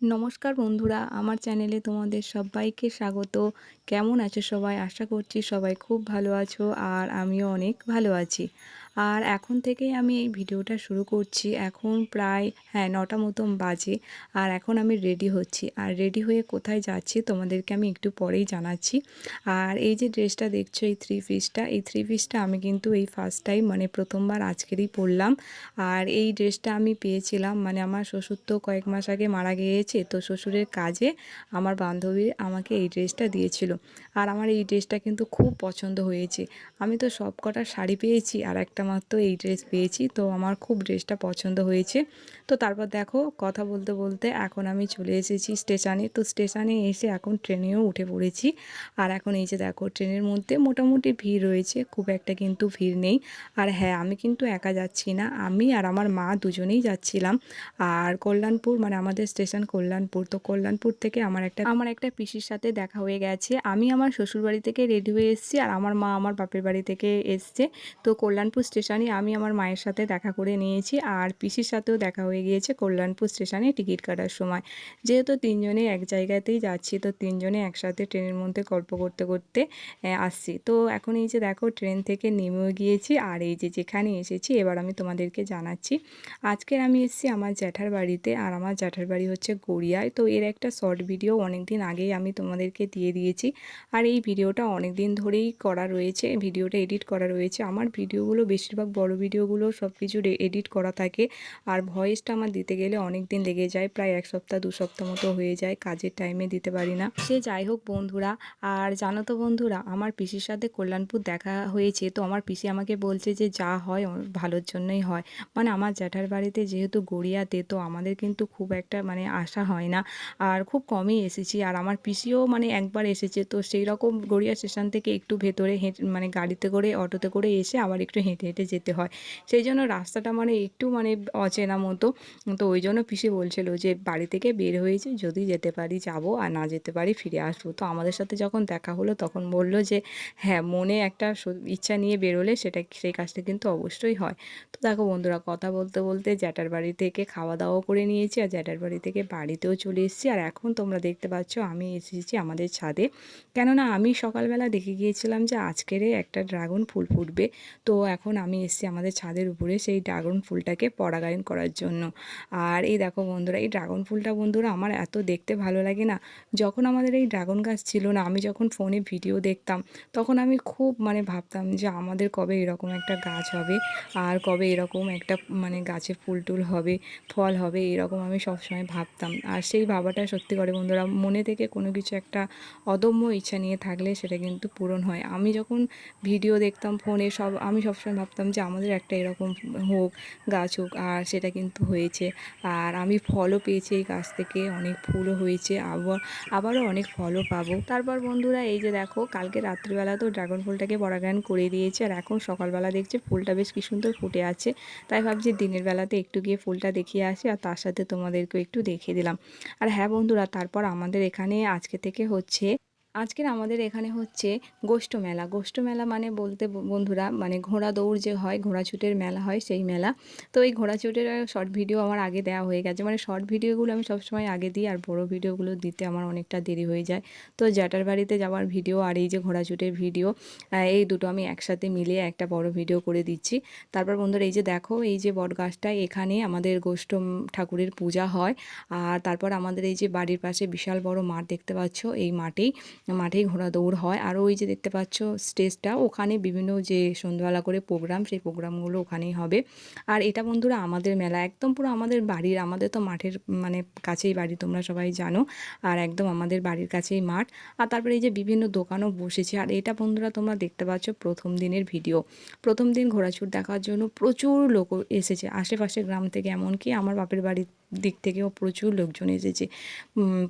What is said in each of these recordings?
নমস্কার বন্ধুরা, আমার চ্যানেলে তোমাদের সবাইকে স্বাগত। কেমন আছো সবাই? আশা করছি সবাই খুব ভালো আছো আর আমিও অনেক ভালো আছি। আর এখন থেকেই আমি এই ভিডিওটা শুরু করছি। এখন প্রায় হ্যাঁ নটা মতন বাজে আর এখন আমি রেডি হচ্ছি। আর রেডি হয়ে কোথায় যাচ্ছি তোমাদেরকে আমি একটু পরেই জানাচ্ছি। আর এই যে ড্রেসটা দেখছ, এই থ্রি পিসটা এই থ্রি পিসটা আমি কিন্তু এই ফার্স্ট টাইম মানে প্রথমবার আজকেরই পরলাম। আর এই ড্রেসটা আমি পেয়েছিলাম মানে আমার শ্বশুর তো কয়েক মাস আগে মারা গিয়েছে, তো শ্বশুরের কাজে আমার বান্ধবী আমাকে এই ড্রেসটা দিয়েছিল। আর আমার এই ড্রেসটা কিন্তু খুব পছন্দ হয়েছে। আমি তো সব কটা শাড়ি পেয়েছি আর একটা মাত্র এই ড্রেস পেয়েছি। তো আমার খুব ড্রেসটা পছন্দ হয়েছে। তো তারপর দেখো, কথা বলতে বলতে এখন আমি চলে এসেছি স্টেশনে। তো স্টেশনে এসে এখন ট্রেনেও উঠে পড়েছি। আর এখন এই যে দেখো, ট্রেনের মধ্যে মোটামুটি ভিড় রয়েছে। খুব একটা কিন্তু ভিড় নেই। আর হ্যাঁ আমি কিন্তু একা যাচ্ছি না। আমি আর আমার মা দুজনেই যাচ্ছিলাম। আর কল্যাণপুর মানে আমাদের স্টেশন কল্যাণপুর। তো কল্যাণপুর থেকে আমার একটা আমার একটা পিসির সাথে দেখা হয়ে গেছে। আমি আমার শ্বশুরবাড়ি থেকে রেডি হয়ে এসেছি। আর আমার মা আমার বাপের বাড়ি থেকে এসছে। তো কল্যাণপুর স্টেশনে আমি আমার মায়ের সাথে দেখা করে নিয়েছি আর পিসির সাথেও দেখা হয়ে গিয়েছে কল্যাণপুর স্টেশনে টিকিট কাটার সময়। যেহেতু তিনজনে এক জায়গাতেই যাচ্ছি, তো তিনজনে একসাথে ট্রেনের মধ্যে গল্প করতে করতে আসছি। তো এখন এই যে দেখো ট্রেন থেকে নেমেও গিয়েছি আর এই যে যেখানে এসেছি, এবার আমি তোমাদেরকে জানাচ্ছি। আজকের আমি এসেছি আমার জ্যাঠার বাড়িতে আর আমার জ্যাঠার বাড়ি হচ্ছে গড়িয়ায়। তো এর একটা শর্ট ভিডিও অনেক দিন আগেই আমি তোমাদেরকে দিয়ে দিয়েছি। আর এই ভিডিওটা অনেক দিন ধরেই করা রয়েছে, ভিডিওটা এডিট করা রয়েছে। আমার ভিডিওগুলো বেশিরভাগ বড় ভিডিওগুলো সব কিছু এডিট করা থাকে। আর ভয়েসটা আমার দিতে গেলে অনেক দিন লেগে যায়, প্রায় এক সপ্তাহ, দু সপ্তাহ মতো হয়ে যায়, কাজের টাইমে দিতে পারি না। সে যাই হোক বন্ধুরা, আর জানো তো বন্ধুরা, আমার পিসির সাথে কল্যাণপুর দেখা হয়েছে, তো আমার পিসি আমাকে বলছে যে যা হয় ভালোর জন্যই হয়। মানে আমার জ্যাঠার বাড়িতে যেহেতু গড়িয়াতে, তো আমাদের কিন্তু খুব একটা মানে আসা হয় না। আর খুব কমই এসেছি, আর আমার পিসিও মানে একবার এসেছে, তো সেই রকম গড়িয়া স্টেশন থেকে একটু ভেতরে হেঁটে মানে গাড়িতে করে, অটোতে করে এসে আবার একটু হেঁটে হেঁটে যেতে হয়। সেই জন্য রাস্তাটা মানে একটু মানে অচেনা মতো। তো ওই জন্য পিসি বলছিল যে, বাড়ি থেকে বের হয়েছে, যদি যেতে পারি যাব, আর না যেতে পারি ফিরে আসব। তো আমাদের সাথে যখন দেখা হলো, তখন বলল যে হ্যাঁ মনে একটা ইচ্ছা নিয়ে বেরোলে সেটা সেই কাজটা কিন্তু অবশ্যই হয়। তো দেখো বন্ধুরা, কথা বলতে বলতে জ্যাঠার বাড়ি থেকে খাওয়া দাওয়া করে নিয়েছি, আর জ্যাঠার বাড়ি থেকে বাড়িতেও চলে এসেছি। আর এখন তোমরা দেখতে পাচ্ছ, আমি এসেছি আমাদের ছাদে। কেননা আমি সকালবেলা দেখে গিয়েছিলাম যে, আজকেরে একটা ড্রাগন ফুল ফুটবে। তো এখন আমি এসেছি আমাদের ছাদের উপরে সেই ড্রাগন ফুলটাকে পরাগায়ন করার জন্য। আর এই দেখো বন্ধুরা, এই ড্রাগন ফুলটা বন্ধুরা আমার এত দেখতে ভালো লাগে না। যখন আমাদের এই ড্রাগন গাছ ছিল না, আমি যখন ফোনে ভিডিও দেখতাম, তখন আমি খুব মানে ভাবতাম যে আমাদের কবে এরকম একটা গাছ হবে, আর কবে এরকম একটা মানে গাছে ফুল টুল হবে, ফল হবে, এরকম আমি সবসময় ভাবতাম। আর সেই ভাবাটা সত্যি করে বন্ধুরা, মনে থেকে কোনো কিছু একটা অদম্য ইচ্ছা নিয়ে থাকলে সেটা কিন্তু পূরণ হয়। আমি যখন ভিডিও দেখতাম ফোনে, সব আমি সবসময় ভাবতাম যে আমাদের একটা এরকম হোক, গাছ হোক, আর সেটা কিন্তু হয়েছে। আর আমি ফলও পেয়েছি এই গাছ থেকে, অনেক ফুলও হয়েছে, আবার, আবারও অনেক ফলও পাবো। তারপর বন্ধুরা, এই যে দেখো, কালকে রাত্রিবেলা তো ড্রাগন ফুলটাকে পরাগায়ন করে দিয়েছে, আর এখন সকালবেলা দেখছি ফুলটা বেশ কি সুন্দর ফুটে আছে। তাই ভাবছি দিনের বেলাতে একটু গিয়ে ফুলটা দেখিয়ে আসি, আর তার সাথে তোমাদেরকেও একটু দেখিয়ে দিলাম। আর হ্যাঁ বন্ধুরা, তারপর আমাদের এখানে আজকে থেকে হচ্ছে আজকের আমাদের এখানে হচ্ছে গোষ্ঠ মেলা। গোষ্ঠ মেলা মানে বলতে বন্ধুরা মানে ঘোড়া দৌড় যে হয় ঘোড়া ছুটের মেলা হয় সেই মেলা। তো এই ঘোড়া ছুটের শর্ট ভিডিও আমার আগে দেওয়া হয়ে গেছে। মানে শর্ট ভিডিওগুলো আমি সবসময় আগে দিই আর বড় ভিডিওগুলো দিতে আমার অনেকটা দেরি হয়ে যায়। তো জ্যাটার বাড়িতে যাওয়ার ভিডিও আর এই যে ঘোড়া ছুটের ভিডিও এই দুটো আমি একসাথে মিলিয়ে একটা বড় ভিডিও করে দিচ্ছি। তারপর বন্ধুরা, এই যে দেখো, এই যে বট গাছটা এখানে আমাদের গোষ্ঠ ঠাকুরের পূজা হয়। আর তারপর আমাদের এই যে বাড়ির পাশে বিশাল বড় মাঠ দেখতে পাচ্ছ, এই মাঠেই মাঠেই ঘোড়া দৌড় হয়। আর ওই যে দেখতে পাচ্ছ স্টেজটা, ওখানে বিভিন্ন যে সন্ধ্যাবেলা করে প্রোগ্রাম, সেই প্রোগ্রামগুলো ওখানেই হবে। আর এটা বন্ধুরা আমাদের মেলা, একদম পুরো আমাদের বাড়ির, আমাদের তো মাঠের মানে কাছেই বাড়ি, তোমরা সবাই জানো। আর একদম আমাদের বাড়ির কাছেই মাঠ। আর তারপরে এই যে বিভিন্ন দোকানও বসেছে। আর এটা বন্ধুরা তোমরা দেখতে পাচ্ছ প্রথম দিনের ভিডিও। প্রথম দিন ঘোড়াছুট দেখার জন্য প্রচুর লোক এসেছে। আশেপাশে গ্রাম থেকে এমনকি আমার বাপের বাড়ির দিক থেকেও প্রচুর লোকজন এসেছে।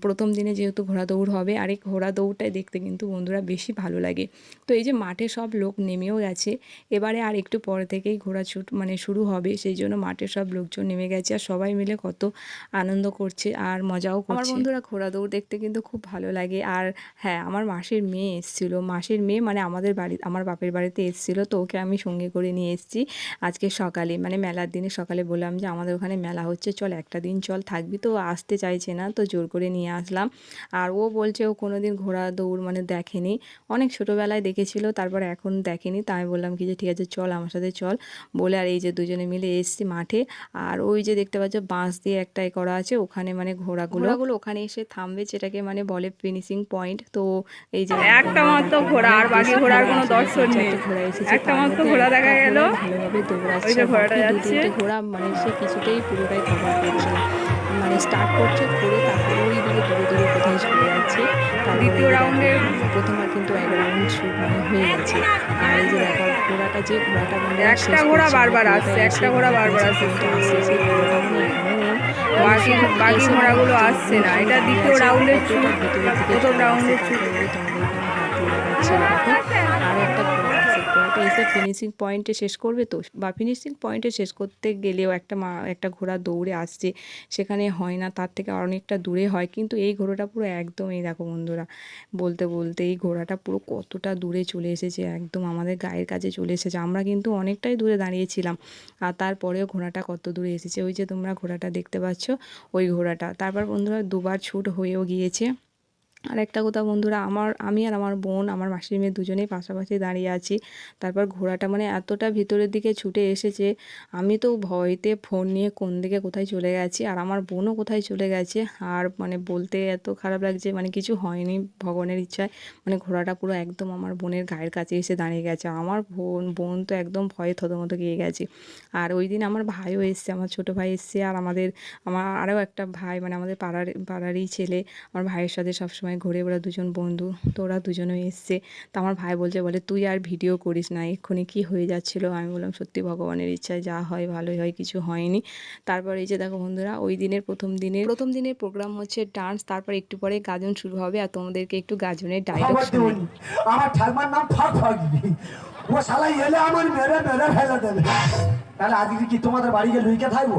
প্রথম দিনে যেহেতু ঘোড়া দৌড় হবে আর এই ঘোড়া দৌড়টা ব্যাপারটাই দেখতে কিন্তু বন্ধুরা বেশি ভালো লাগে। তো এই যে মাঠে সব লোক নেমেও গেছে। এবারে আর একটু পরে থেকেই ঘোড়া ছুট মানে শুরু হবে সেই জন্য মাঠে সব লোকজন নেমে গেছে আর সবাই মিলে কত আনন্দ করছে আর মজাও করছে। আমার বন্ধুরা ঘোড়া দৌড় দেখতে কিন্তু খুব ভালো লাগে। আর হ্যাঁ আমার মাসির মেয়ে এসেছিল। মাসির মেয়ে মানে আমাদের বাড়ি আমার বাপের বাড়িতে এসেছিল। তো ওকে আমি সঙ্গে করে নিয়ে এসেছি আজকে সকালে। মানে মেলার দিনে সকালে বললাম যে আমাদের ওখানে মেলা হচ্ছে চল একটা দিন চল থাকবি। তো আসতে চাইছে না তো জোর করে নিয়ে আসলাম। আর ও বলছে ও কোনো দিন ঘোড়া দৌড় মানে দেখেনি। অনেক ছোটোবেলায় দেখেছিল তারপর এখন দেখেনি। তাই আমি বললাম কি যে ঠিক আছে চল আমার সাথে চল। বলে আর এই যে দুজনে মিলে এসেছি মাঠে। আর ওই যে দেখতে পাচ্ছ বাঁশ দিয়ে একটা এ করা আছে ওখানে মানে ঘোড়াগুলো। ঘোড়াগুলো ওখানে এসে থামবে যেটাকে মানে বলে ফিনিশিং পয়েন্ট তো এই যে একটা মাত্র ঘোড়া আর বাকি ঘোড়ার কোনো দর্শন নেই। ঘোড়া এসেছে একটা মাত্র ঘোড়া দেখা গেল। ভালোভাবে দৌড়াচ্ছে। ঘোড়াটা যাচ্ছে। ঘোড়া মানে সে কিছুতেই পুরোটাই কভার করছে মানে স্টার্ট করছে করে তারপরে দিকে দূরে দূরে কোথায় চলে যাচ্ছে তার দ্বিতীয় রাউন্ডে- প্রথমবার কিন্তু এক রাউন্ড শুরু মানে হয়ে গেছে আর এই যে দেখো ঘোড়াটা যে ঘোড়াটা মানে একটা ঘোড়া বারবার আসছে, একটা ঘোড়া বারবার আসছে। কিন্তু আসছে, সেই ঘোড়াটা মানে বাকি বাকি ঘোড়াগুলো মানে আসছে না এটা দ্বিতীয় রাউন্ডের প্রথম রাউন্ডের তারপরে তোমাদের এখানে হাত এসে ফিনিশিং পয়েন্টে শেষ করবে তো, বা ফিনিশিং পয়েন্টে শেষ করতে গেলেও একটা মা, একটা ঘোড়া দৌড়ে আসছে, সেখানে হয় না, তার থেকে অনেকটা দূরে হয়, কিন্তু এই ঘোড়াটা পুরো একদম, এই দেখো বন্ধুরা, বলতে বলতে এই ঘোড়াটা পুরো কতটা দূরে চলে এসেছে, একদম আমাদের গায়ের কাছে চলে এসেছে, আমরা কিন্তু অনেকটাই দূরে দাঁড়িয়েছিলাম, আর তারপরেও ঘোড়াটা কত দূরে এসেছে, ওই যে তোমরা ঘোড়াটা দেখতে পাচ্ছ, ওই ঘোড়াটা, তারপর বন্ধুরা দুবার ছুট হয়েও গিয়েছে আর একটা কথা বন্ধুরা, আমার, আমি আর আমার বোন, আমার মাসির মেয়ে দুজনেই পাশাপাশি দাঁড়িয়ে আছি। তারপর ঘোড়াটা মানে এতটা ভিতরের দিকে ছুটে এসেছে, আমি তো ভয়তে ফোন নিয়ে কোন দিকে কোথায় চলে গেছি আর আমার বোনও কোথায় চলে গেছে। আর মানে বলতে এত খারাপ লাগছে মানে কিছু হয়নি ভগবানের ইচ্ছায়। মানে ঘোড়াটা পুরো একদম আমার বোনের গায়ের কাছে এসে দাঁড়িয়ে গেছে। আমার বোন বোন তো একদম ভয়ে থতমত গিয়ে গেছে। আর ওই দিন আমার ভাইও এসছে, আমার ছোট ভাই এসছে। আর আমাদের, আমার আরও একটা ভাই মানে আমাদের পাড়ার, পাড়ারই ছেলে, আমার ভাইয়ের সাথে সবসময় ঘুরে ওরা দুজন বন্ধু তো ওরা দুজনেই এসছে। তো আমার ভাই বলছে বলে তুই আর ভিডিও করিস না এক্ষুনি কি হয়ে যাচ্ছিল? আমি বললাম সত্যি ভগবানের ইচ্ছায় যা হয় ভালোই হয় কিছু হয়নি। তারপর এই যে দেখো বন্ধুরা ওই দিনের প্রথম দিনের প্রথম দিনের প্রোগ্রাম হচ্ছে ডান্স তারপর একটু পরে গাজন শুরু হবে আর তোমাদেরকে একটু গাজনের ডায়লগ আমার ঠাকুমার নাম ও শালা এলে আমার মেরে মেরে ফেলে দেবে। তাহলে আজকে কি তোমাদের বাড়ি গিয়ে লুইকে থাকব?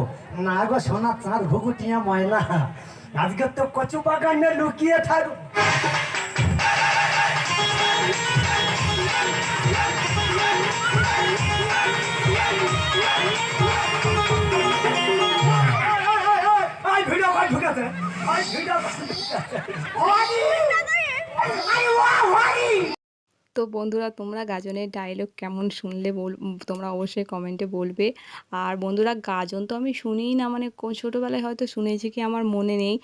না গো সোনা চাঁদ ময়না আজকে তো কচু বাগানে লুকিয়ে থাকো ঢুকেছে। তো বন্ধুরা, তোমরা গাজনের ডায়লগ কেমন শুনলে বল, তোমরা অবশ্যই কমেন্টে বলবে। আর বন্ধুরা, গাজন তো আমি শুনিই না মানে ছোটোবেলায় হয়তো শুনেছি কি আমার মনে নেই।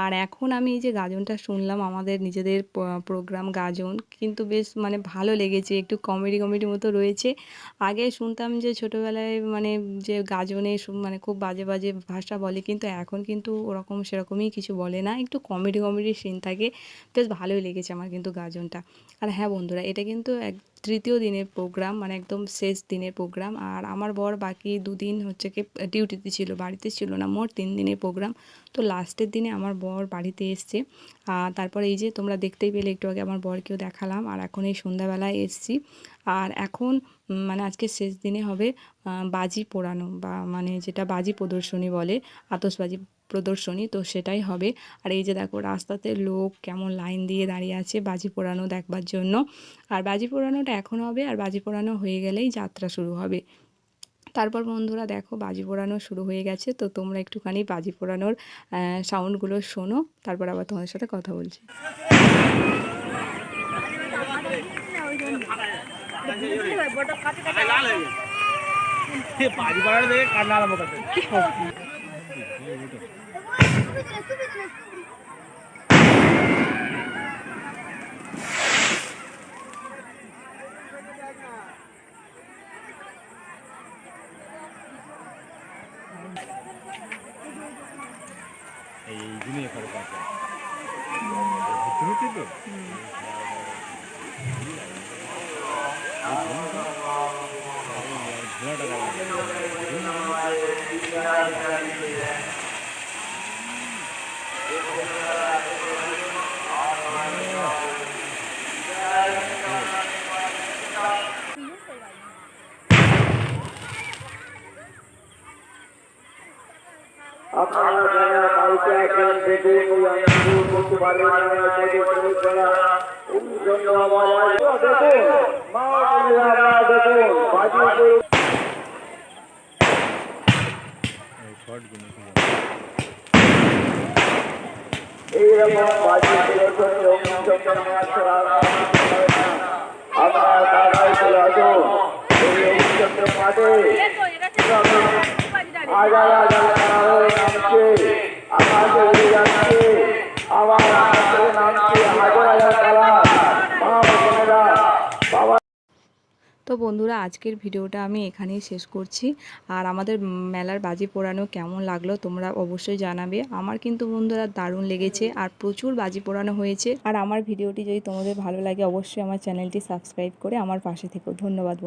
আর এখন আমি এই যে গাজনটা শুনলাম, আমাদের নিজেদের প্রোগ্রাম গাজন, কিন্তু বেশ মানে ভালো লেগেছে, একটু কমেডি কমেডি মতো রয়েছে। আগে শুনতাম যে ছোটোবেলায় মানে যে গাজনে মানে খুব বাজে বাজে ভাষা বলে, কিন্তু এখন কিন্তু ওরকম সেরকমই কিছু বলে না। একটু কমেডি কমেডি সিন থাকে, বেশ ভালোই লেগেছে আমার কিন্তু গাজনটা। আর হ্যাঁ বন্ধুরা এটা কিন্তু এক তৃতীয় দিনের প্রোগ্রাম মানে একদম শেষ দিনের প্রোগ্রাম আর আমার বর বাকি দুদিন হচ্ছে কি ডিউটিতে ছিল, বাড়িতে ছিল না, মোট তিন দিনের প্রোগ্রাম তো লাস্টের দিনে আমার বর বাড়িতে এসছে। আর তারপরে এই যে তোমরা দেখতেই পেলে, একটু আগে আমার বরকেও দেখালাম। আর এখন এই সন্ধ্যাবেলায় এসছি। আর এখন মানে আজকে শেষ দিনে হবে বাজি পোড়ানো বা মানে যেটা বাজি প্রদর্শনী বলে, আতশবাজি প্রদর্শনী তো সেটাই হবে। আর এই যে দেখো রাস্তাতে লোক কেমন লাইন দিয়ে দাঁড়িয়ে আছে বাজি পোড়ানো দেখবার জন্য। আর বাজি পোড়ানোটা এখন হবে আর বাজি পোড়ানো হয়ে গেলেই যাত্রা শুরু হবে। তারপর বন্ধুরা দেখো বাজি পোড়ানো শুরু হয়ে গেছে তো তোমরা একটুখানি বাজি পোড়ানোর সাউন্ডগুলো শোনো তারপর আবার তোমাদের সাথে কথা বলছি। বাড়ি পাড়ার দেখে কান্না আরম্ভ করতে এইগুলো এখানে কাছে ঘুরতে হচ্ছে তো ঘোড়াটা থেকে ওই আইনগুলো করতে পারবে না দেখুন মা বোনেরা দেখুন বাজি শর্টগুলো কি এইরকম বাজি আপনার কাকাই চলে আসুন এই রবিচন্দ্র মাঠে তো বন্ধুরা, আজকের ভিডিওটা আমি এখানেই শেষ করছি। আর আমাদের মেলার বাজি পোড়ানো কেমন লাগল তোমরা অবশ্যই জানাবে। আমার কিন্তু বন্ধুরা দারুণ লেগেছে আর প্রচুর বাজি পোড়ানো হয়েছে। আর আমার ভিডিওটি যদি তোমাদের ভালো লাগে, অবশ্যই আমার চ্যানেলটি সাবস্ক্রাইব করে আমার পাশে থেকো। ধন্যবাদ